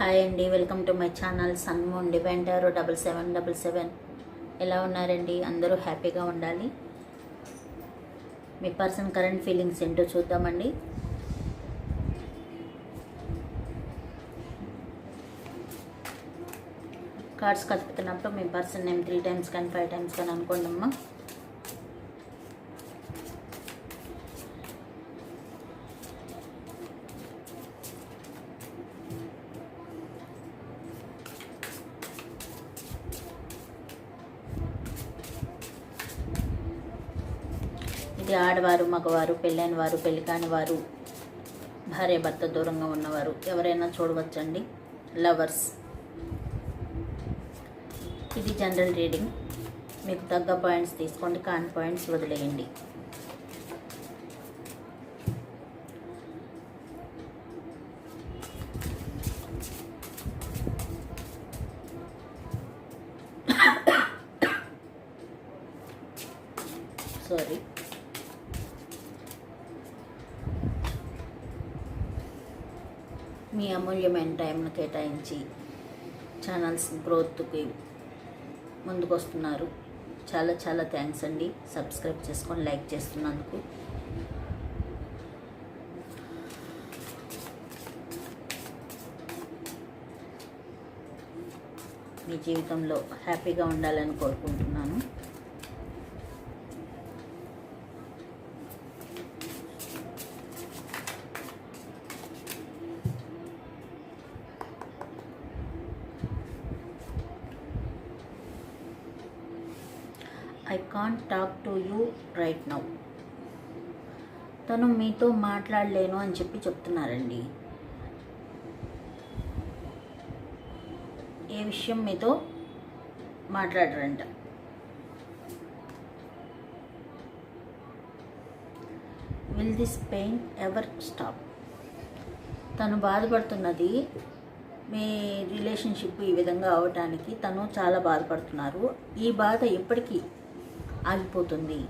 Hi అండి welcome to my channel sun moon డివెంటర్ double seven double seven. ఎలా ఉన్నారండి? అందరూ హ్యాపీగా ఉండాలి. మీ పర్సన్ కరెంట్ ఫీలింగ్స్ ఏంటో చూద్దామండి. కార్డ్స్ కలుపుతున్నప్పుడు మీ పర్సన్ నేమ్ త్రీ టైమ్స్ కానీ ఫైవ్ టైమ్స్ కానీ అనుకోండి అమ్మా ఇది ఆడవారు మగవారు పెళ్ళైన వారు పెళ్ళి కాని వారు భార్య భర్త దూరంగా ఉన్నవారు ఎవరైనా చూడవచ్చండి? లవర్స్. ఇది జనరల్ రీడింగ్. మీకు తగ్గ పాయింట్స్ తీసుకోండి కాన్ పాయింట్స్ వదిలేయండి. సారీ మీ అమూల్యమైన టైంను కేటాయించి ఛానల్స్ గ్రోత్కి ముందుకు వస్తున్నారు చాలా చాలా థ్యాంక్స్ అండి. సబ్స్క్రైబ్ చేసుకొని లైక్ చేస్తున్నందుకు. మీ జీవితంలో హ్యాపీగా ఉండాలని కోరుకుంటున్నాను. Can't talk to you right now తను మీతో మాట్లాడలేను అని చెప్పి చెప్తున్నారండి. ఏ విషయం మీతో మాట్లాడరంట? Will this pain ever stop తను బాధపడుతున్నది మీ రిలేషన్షిప్ ఈ విధంగా అవటానికి తను చాలా బాధపడుతున్నారు. ఈ బాధ ఎప్పటికీ ఆగిపోతుంది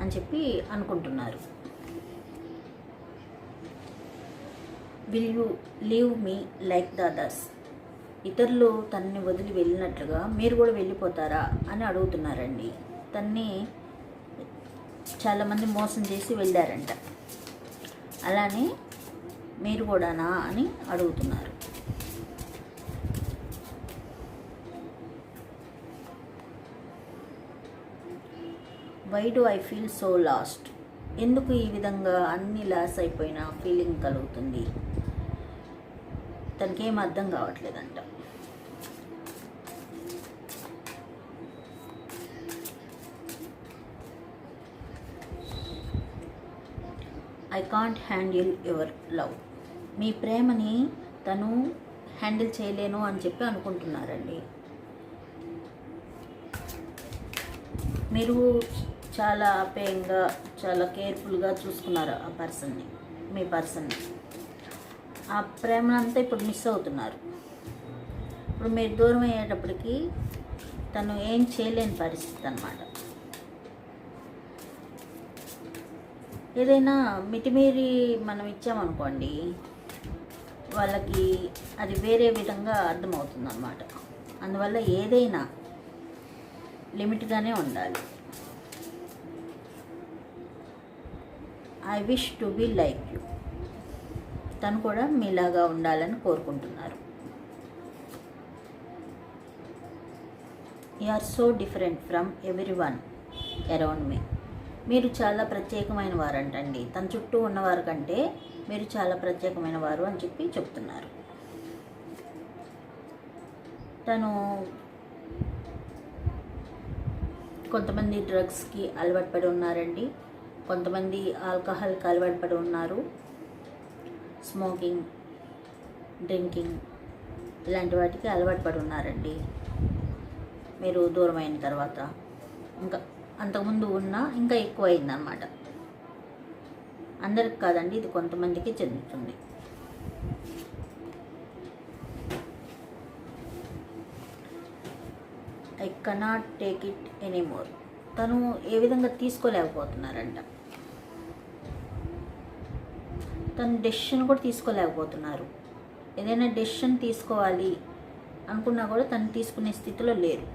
అని చెప్పి అనుకుంటున్నారు. Will you leave me like the others ఇతరులు తన్ని వదిలి వెళ్ళినట్లుగా మీరు కూడా వెళ్ళిపోతారా అని అడుగుతున్నారండి. తన్ని చాలామంది మోసం చేసి వెళ్ళారంట. అలానే మీరు కూడానా అని అడుగుతున్నారు. Why do I feel so lost ఎందుకు ఈ విధంగా అన్ని లాస్ అయిపోయిన ఫీలింగ్ కలుగుతుంది? తనకేం అర్థం కావట్లేదంట. I can't handle your love మీ ప్రేమని తను హ్యాండిల్ చేయలేను అని చెప్పి అనుకుంటున్నారండి. మీరు చాలా ఆప్యాయంగా చాలా కేర్ఫుల్గా చూసుకున్నారు ఆ పర్సన్ని మీ పర్సన్ని. ఆ ప్రేమనంతా ఇప్పుడు మిస్ అవుతున్నారు. ఇప్పుడు మీరు దూరం అయ్యేటప్పటికి తను ఏం చేయలేని పరిస్థితి అన్నమాట. ఏదైనా మితిమీరి మనం ఇచ్చామనుకోండి వాళ్ళకి అది వేరే విధంగా అర్థమవుతుంది అన్నమాట అందువల్ల ఏదైనా లిమిట్గానే ఉండాలి. I wish to be like you తను కూడా మీలాగా ఉండాలని కోరుకుంటున్నారు. You are so different from everyone around me మీరు చాలా ప్రత్యేకమైన వారంటండి. తన చుట్టూ ఉన్నవారి కంటే మీరు చాలా ప్రత్యేకమైన వారు అని చెప్పి చెప్తున్నారు. తను కొంతమంది డ్రగ్స్కి అలవాటు పడి ఉన్నారండి. కొంతమంది ఆల్కహాల్కి అలవాటు పడి ఉన్నారు. స్మోకింగ్ డ్రింకింగ్ ఇలాంటి వాటికి అలవాటు పడి ఉన్నారండి. మీరు దూరం అయిన తర్వాత. ఇంకా అంతకుముందు ఉన్న ఇంకా ఎక్కువ అయిందన్నమాట అందరికి కాదండి ఇది కొంతమందికి చెందుతుంది. I cannot take it anymore తను ఏ విధంగా తీసుకోలేకపోతున్నారంట. తను డెసిషన్ కూడా తీసుకోలేకపోతున్నారు. ఏదైనా డెసిషన్ తీసుకోవాలి అనుకున్నా కూడా తను తీసుకునే స్థితిలో లేరు.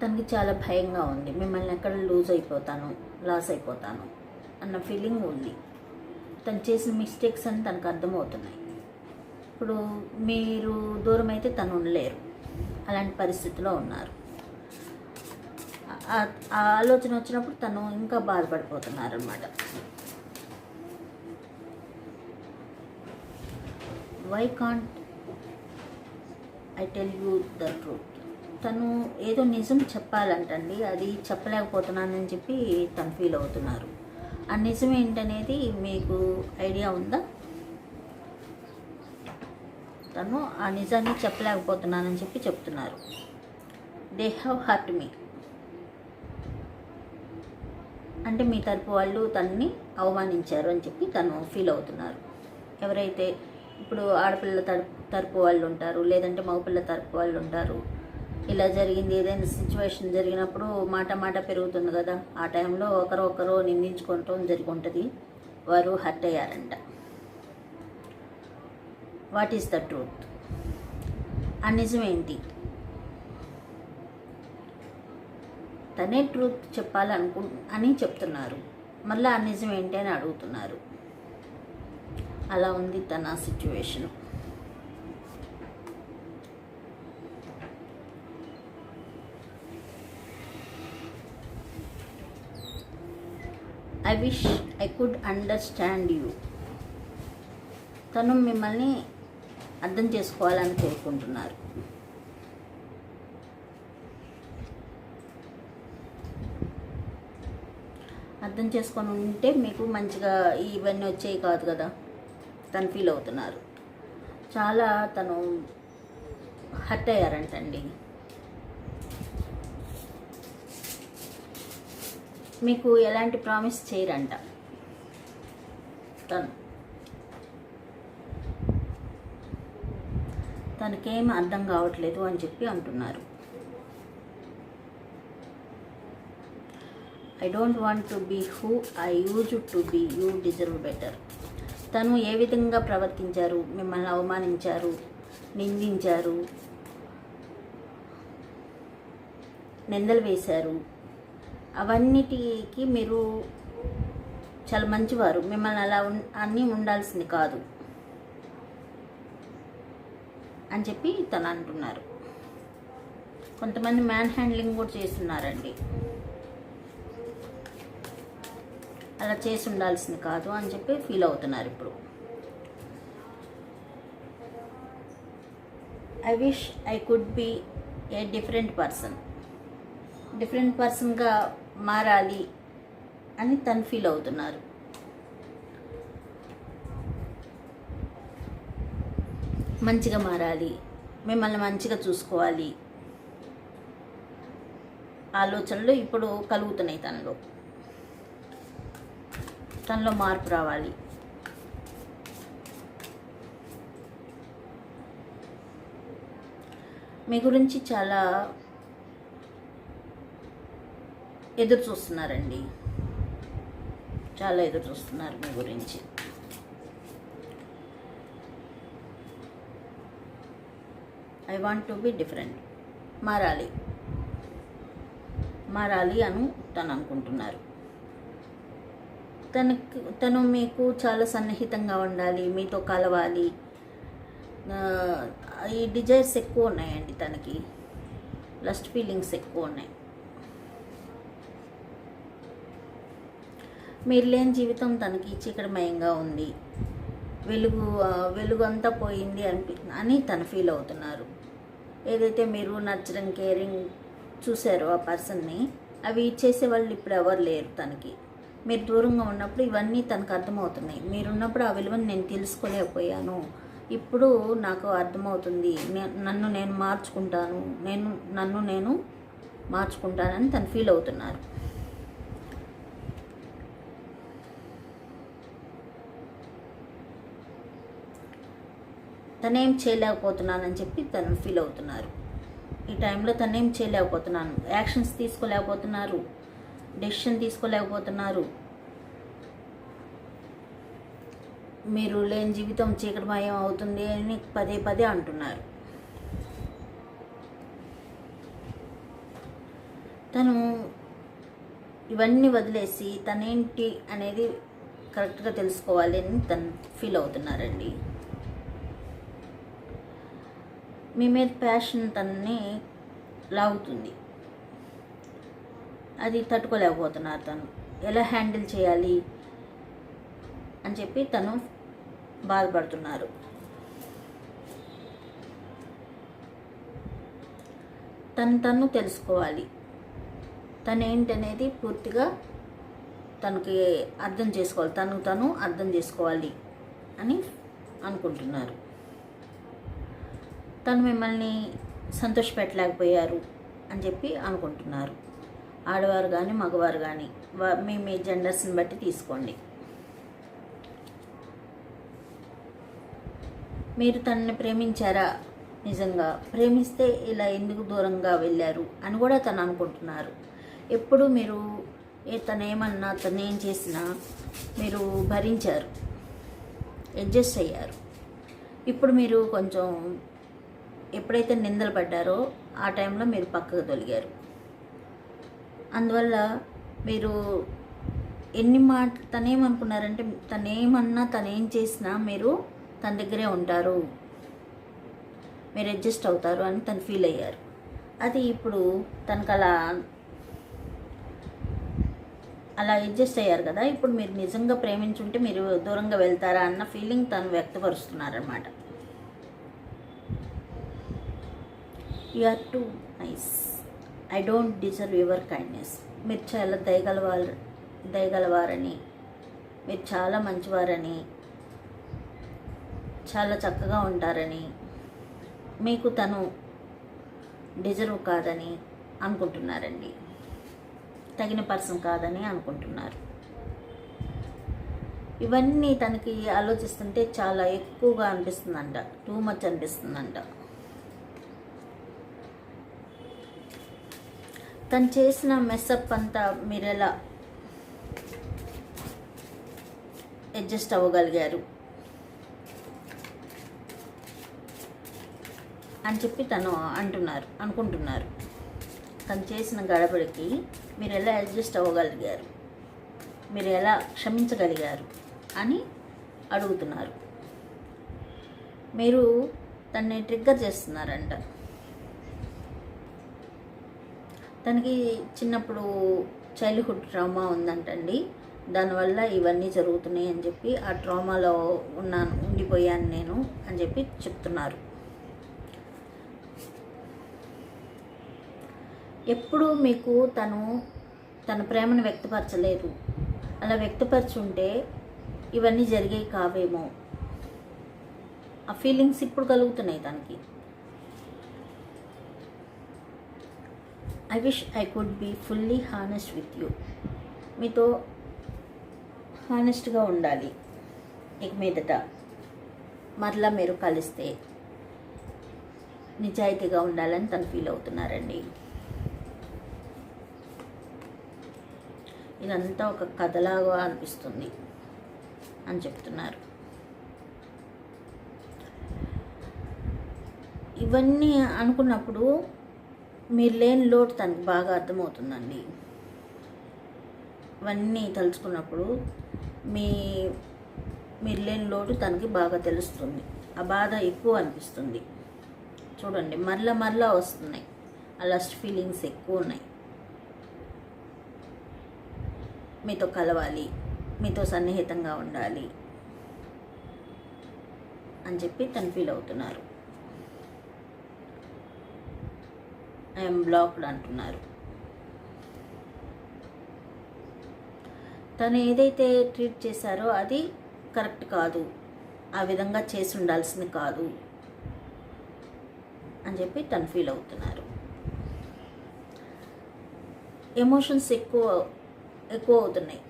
తనకి చాలా భయంగా ఉంది. మిమ్మల్ని ఎక్కడ లూజ్ అయిపోతాను లాస్ అయిపోతాను అన్న ఫీలింగ్ ఉంది. తను చేసిన మిస్టేక్స్ అని తనకు అర్థమవుతున్నాయి. ఇప్పుడు మీరు దూరం అయితే తను ఉండలేరు. అలాంటి పరిస్థితిలో ఉన్నారు. ఆలోచన వచ్చినప్పుడు తను ఇంకా బాధపడిపోతున్నారు అనమాట why can't I tell you the truth తను ఏదో నిజం చెప్పాలంటండి అది చెప్పలేకపోతున్నానని చెప్పి తను ఫీల్ అవుతున్నారు. ఆ నిజం ఏంటనేది మీకు ఐడియా ఉందా? తను ఆ నిజాన్ని చెప్పలేకపోతున్నానని చెప్పి చెప్తున్నారు. దే హ్యావ్ హర్ట్ మీ అంటే మీ తరపు వాళ్ళు తనని అవమానించారు అని చెప్పి తను ఫీల్ అవుతున్నారు. ఎవరైతే ఇప్పుడు ఆడపిల్ల తరపు తరపు వాళ్ళు ఉంటారు లేదంటే మగపిల్ల తరపు వాళ్ళు ఉంటారు ఇలా జరిగింది ఏదైనా సిచ్యువేషన్ జరిగినప్పుడు మాట మాట పెరుగుతుంది కదా ఆ టైంలో ఒకరు ఒకరు నిందించుకోవటం జరిగి ఉంటుంది వారు హర్ట్ అయ్యారంట. వాట్ ఈస్ ద ట్రూత్ ఆ నిజమేంటి ఏంటి తనే ట్రూత్ చెప్పాలనుకు అని చెప్తున్నారు. మళ్ళీ ఆ నిజం ఏంటి అని అడుగుతున్నారు. అలా ఉంది తన situation I wish I could understand you తను మిమ్మల్ని అర్థం చేసుకోవాలని కోరుకుంటున్నారు. అర్థం చేసుకొని ఉంటే మీకు మంచిగా ఇవన్నీ వచ్చేవి కాదు కదా. తను ఫీల్ అవుతున్నారు. చాలా తను హర్ట్ అయ్యారంటండి. మీకు ఎలాంటి ప్రామిస్ చేయరంట? తను. తనకేం అర్థం కావట్లేదు అని చెప్పి అంటున్నారు. I don't want to be who I use to be you deserve better తను ఏ విధంగా ప్రవర్తించారు? మిమ్మల్ని అవమానించారు? నిందించారు? నిందలు వేశారు? అవన్నిటికి మీరు చాలా మంచివారు. మిమ్మల్ని అలా అన్నీ ఉండాల్సింది కాదు అని చెప్పి తను అంటున్నారు. కొంతమంది మ్యాన్ హ్యాండ్లింగ్ కూడా చేస్తున్నారండి. అలా చేసి ఉండాల్సింది కాదు అని చెప్పి ఫీల్ అవుతున్నారు ఇప్పుడు. I wish I could be a different person different పర్సన్గా మారాలి అని తను ఫీల్ అవుతున్నారు. మంచిగా మారాలి మిమ్మల్ని మంచిగా చూసుకోవాలి. ఆలోచనలు ఇప్పుడు కలుగుతున్నాయి తనలో. తనలో మార్పు రావాలి. మీ గురించి చాలా ఎదురు చూస్తున్నారండి. చాలా ఎదురు చూస్తున్నారు మీ గురించి. I want to be different మారాలి. మారాలి అని తను అనుకుంటున్నారు. తనకు తను మీకు చాలా సన్నిహితంగా ఉండాలి మీతో కలవాలి. ఈ డిజైర్స్ ఎక్కువ ఉన్నాయండి తనకి. లస్ట్ ఫీలింగ్స్ ఎక్కువ ఉన్నాయి. మీరు లేని జీవితం తనకి చీకటిమయంగా ఉంది. వెలుగు వెలుగు అంతా పోయింది అనిపి అని తను ఫీల్ అవుతున్నారు. ఏదైతే మీరు నచ్చడం కేరింగ్ చూసారో ఆ పర్సన్ని అవి చేసే వాళ్ళు ఇప్పుడు ఎవరు లేరు తనకి. మీరు దూరంగా ఉన్నప్పుడు ఇవన్నీ తనకు అర్థమవుతున్నాయి. మీరున్నప్పుడు ఆ విలువని నేను తెలుసుకోలేకపోయాను. ఇప్పుడు నాకు అర్థమవుతుంది. నన్ను నేను మార్చుకుంటాను. నేను నన్ను నేను మార్చుకుంటానని తను ఫీల్ అవుతున్నారు. తనేం చేయలేకపోతున్నానని చెప్పి తను ఫీల్ అవుతున్నారు. ఈ టైంలో తనేం చేయలేకపోతున్నాను. యాక్షన్స్ తీసుకోలేకపోతున్నారు. డెసిషన్ తీసుకోలేకపోతున్నారు. మీరు లేని జీవితం చీకటిమయం అవుతుంది అని పదే పదే అంటున్నారు. తను ఇవన్నీ వదిలేసి తనేంటి అనేది కరెక్ట్గా తెలుసుకోవాలి అని తను ఫీల్ అవుతున్నారండి. మీ మీద ప్యాషన్ తనని లాగుతుంది. అది తట్టుకోలేకపోతున్నారు తను. ఎలా హ్యాండిల్ చేయాలి అని చెప్పి తను బాధపడుతున్నారు. తను తను తెలుసుకోవాలి. తను ఏంటనేది పూర్తిగా తనకి అర్థం చేసుకోవాలి. తను తను అర్థం చేసుకోవాలి అని అనుకుంటున్నారు. తను మిమ్మల్ని సంతోషపెట్టలేకపోయారు అని చెప్పి అనుకుంటున్నారు. ఆడవారు కానీ మగవారు కానీ మీ మీ జెండర్స్ని బట్టి తీసుకోండి. మీరు తనని ప్రేమించారా? నిజంగా. ప్రేమిస్తే ఇలా ఎందుకు దూరంగా వెళ్ళారు అని కూడా తను అనుకుంటున్నారు. ఎప్పుడు మీరు తను ఏమన్నా తను ఏం చేసినా మీరు భరించారు. అడ్జస్ట్ అయ్యారు. ఇప్పుడు మీరు కొంచెం ఎప్పుడైతే నిందలు పడ్డారో ఆ టైంలో మీరు పక్కకు తొలిగారు. అందువల్ల మీరు ఎన్ని మాట తనేమనుకున్నారంటే తనేమన్నా తనేం చేసినా మీరు తన దగ్గరే ఉంటారు. మీరు అడ్జస్ట్ అవుతారు అని తను ఫీల్ అయ్యారు. అది ఇప్పుడు తనకు అలా అలా అడ్జస్ట్ అయ్యారు కదా ఇప్పుడు మీరు నిజంగా ప్రేమించుంటే మీరు దూరంగా వెళ్తారా అన్న ఫీలింగ్ తను వ్యక్తపరుస్తున్నారనమాట you are too nice. I don't deserve your kindness మీరు చాలా దయగలవారు దయగలవారని మీరు చాలా మంచివారని చాలా చక్కగా ఉంటారని మీకు తను డిజర్వ్ కాదని అనుకుంటున్నారండి. తగిన పర్సన్ కాదని అనుకుంటున్నారు. ఇవన్నీ తనకి ఆలోచిస్తుంటే చాలా ఎక్కువగా అనిపిస్తుందంట టూ మచ్ అనిపిస్తుందంట. తను చేసిన మెస్అప్ అంతా మీరు ఎలా అడ్జస్ట్ అవ్వగలిగారు? అని చెప్పి తను అంటున్నారు అనుకుంటున్నారు. తను చేసిన గడబడికి మీరు ఎలా అడ్జస్ట్ అవ్వగలిగారు? మీరు ఎలా క్షమించగలిగారు? అని అడుగుతున్నారు. మీరు తన్ని ట్రిగ్గర్ చేస్తున్నారంట. తనకి చిన్నప్పుడు చైల్డ్హుడ్ ట్రామా ఉందంటండి. దానివల్ల ఇవన్నీ జరుగుతున్నాయి అని చెప్పి ఆ ట్రామాలో ఉన్నాను ఉండిపోయాను నేను అని చెప్పి చెప్తున్నారు. ఎప్పుడు మీకు తను తన ప్రేమను వ్యక్తపరచలేదు. అలా వ్యక్తపరచుంటే ఇవన్నీ జరిగేవి కావేమో. ఆ ఫీలింగ్స్ ఇప్పుడు కలుగుతున్నాయి తనకి. I wish I could be fully honest with you మీతో హానెస్ట్గా ఉండాలి. ఇక మీదట మరలా మీరు కలిస్తే నిజాయితీగా ఉండాలని తను ఫీల్ అవుతున్నారండి. ఇదంతా ఒక కథలాగా అనిపిస్తుంది అని చెప్తున్నారు. ఇవన్నీ అనుకున్నప్పుడు మీరు లేని లోటు తనకు బాగా అర్థమవుతుందండి. ఇవన్నీ తలుచుకున్నప్పుడు మీ మీరు లేని లోటు తనకి బాగా తెలుస్తుంది. ఆ బాధ ఎక్కువ అనిపిస్తుంది. చూడండి మరలా మరలా వస్తున్నాయి. ఆ లస్ట్ ఫీలింగ్స్ ఎక్కువ ఉన్నాయి. మీతో కలవాలి మీతో సన్నిహితంగా ఉండాలి అని చెప్పి తను ఫీల్ అవుతున్నారు. ఐఎమ్ బ్లాక్డ్ అంటున్నారు. తను ఏదైతే ట్రీట్ చేశారో అది కరెక్ట్ కాదు. ఆ విధంగా చేసి ఉండాల్సింది కాదు. అని చెప్పి తను ఫీల్ అవుతున్నారు. ఎమోషన్స్ ఎక్కువ ఎక్కువ అవుతున్నాయి.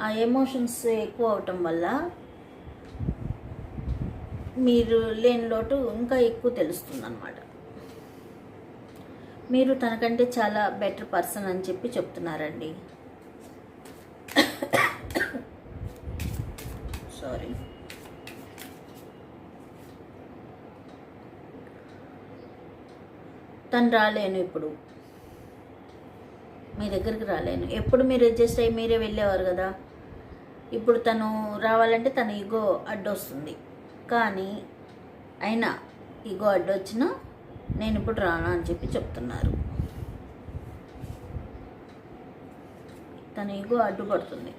ఆ ఎమోషన్స్ ఎక్కువ అవటం వల్ల మీరు లేని లోటు ఇంకా ఎక్కువ తెలుస్తుంది అనమాట మీరు తనకంటే చాలా బెటర్ పర్సన్ అని చెప్పి చెప్తున్నారండి. సారీ. తను రాలేను ఇప్పుడు. మీ దగ్గరికి రాలేను. ఎప్పుడు మీరు అడ్జస్ట్ అయ్యి మీరే వెళ్ళేవారు కదా. ఇప్పుడు తను రావాలంటే తన ఈగో అడ్డొస్తుంది. కానీ అయినా ఈగో అడ్డొచ్చినా నేను ఇప్పుడు రానా అని చెప్పి చెప్తున్నారు. తన ఈగో అడ్డుపడుతుంది.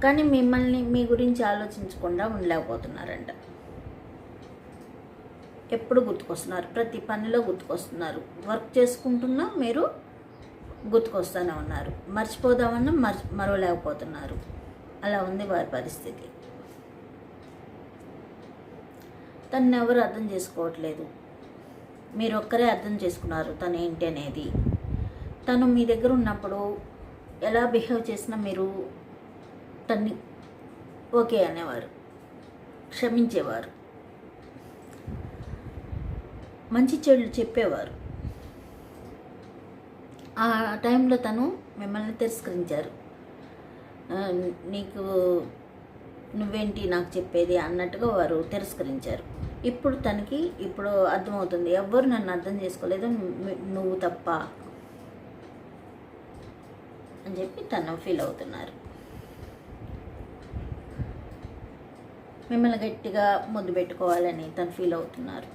కానీ మిమ్మల్ని మీ గురించి ఆలోచించకుండా ఉండలేకపోతున్నారంట. ఎప్పుడు గుర్తుకొస్తున్నారు? ప్రతి పనిలో గుర్తుకొస్తున్నారు. వర్క్ చేసుకుంటున్నా మీరు గుర్తుకొస్తూనే ఉన్నారు. మర్చిపోదామన్నా మర్చి మరవలేకపోతున్నారు. అలా ఉంది వారి పరిస్థితి. తనని ఎవరు అర్థం చేసుకోవట్లేదు. మీరు ఒక్కరే అర్థం చేసుకున్నారు తను ఏంటి అనేది. తను మీ దగ్గర ఉన్నప్పుడు ఎలా బిహేవ్ చేసినా మీరు తన్ని ఓకే అనేవారు. క్షమించేవారు. మంచి చెడులు చెప్పేవారు. ఆ టైంలో తను మిమ్మల్ని తిరస్కరించారు. నీకు నువ్వేంటి నాకు చెప్పేది అన్నట్టుగా వారు తిరస్కరించారు. ఇప్పుడు తనకి ఇప్పుడు అర్థమవుతుంది. ఎవ్వరు నన్ను అర్థం చేసుకోలేదు. నువ్వు తప్ప అని చెప్పి తను ఫీల్ అవుతున్నారు. మిమ్మల్ని గట్టిగా ముద్దు పెట్టుకోవాలని తను ఫీల్ అవుతున్నారు.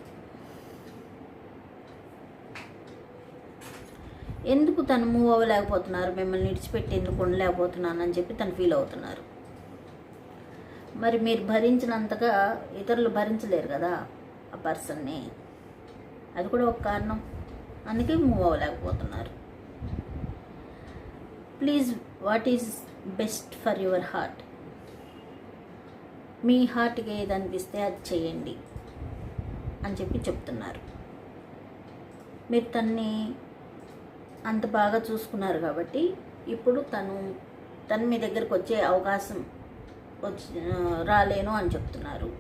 ఎందుకు తను మూవ్ అవ్వలేకపోతున్నారు? మిమ్మల్ని విడిచిపెట్టి ఎందుకు ఉండలేకపోతున్నాను అని చెప్పి తను ఫీల్ అవుతున్నారు. మరి మీరు భరించినంతగా ఇతరులు భరించలేరు కదా ఆ పర్సన్ని. అది కూడా ఒక కారణం. అందుకే move అవ్వలేకపోతున్నారు. Please what is best for your heart? మీ హార్ట్కి ఏది అనిపిస్తే అది చేయండి అని చెప్పి చెప్తున్నారు. మీరు తన్ని అంత బాగా చూసుకున్నారు కాబట్టి ఇప్పుడు తను తను మీ దగ్గరకు వచ్చే అవకాశం వచ్చి రాలేను అని చెప్తున్నారు.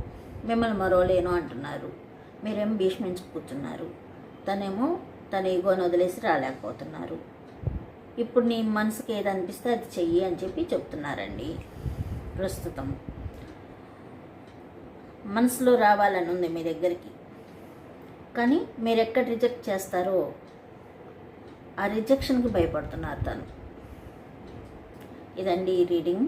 మిమ్మల్ని మరోలేను అంటున్నారు. మీరేం భీష్మించి కూర్చున్నారు. తనేమో తన ఈగోని వదిలేసి రాలేకపోతున్నారు. ఇప్పుడు నీ మనసుకి ఏది అనిపిస్తే అది చెయ్యి అని చెప్పి చెప్తున్నారండి ప్రస్తుతం. మనసులో రావాలని ఉంది మీ దగ్గరికి. కానీ మీరు ఎక్కడ రిజెక్ట్ చేస్తారో ఆ రిజెక్షన్కి భయపడుతున్నారు తను. ఇదండి ఈ రీడింగ్.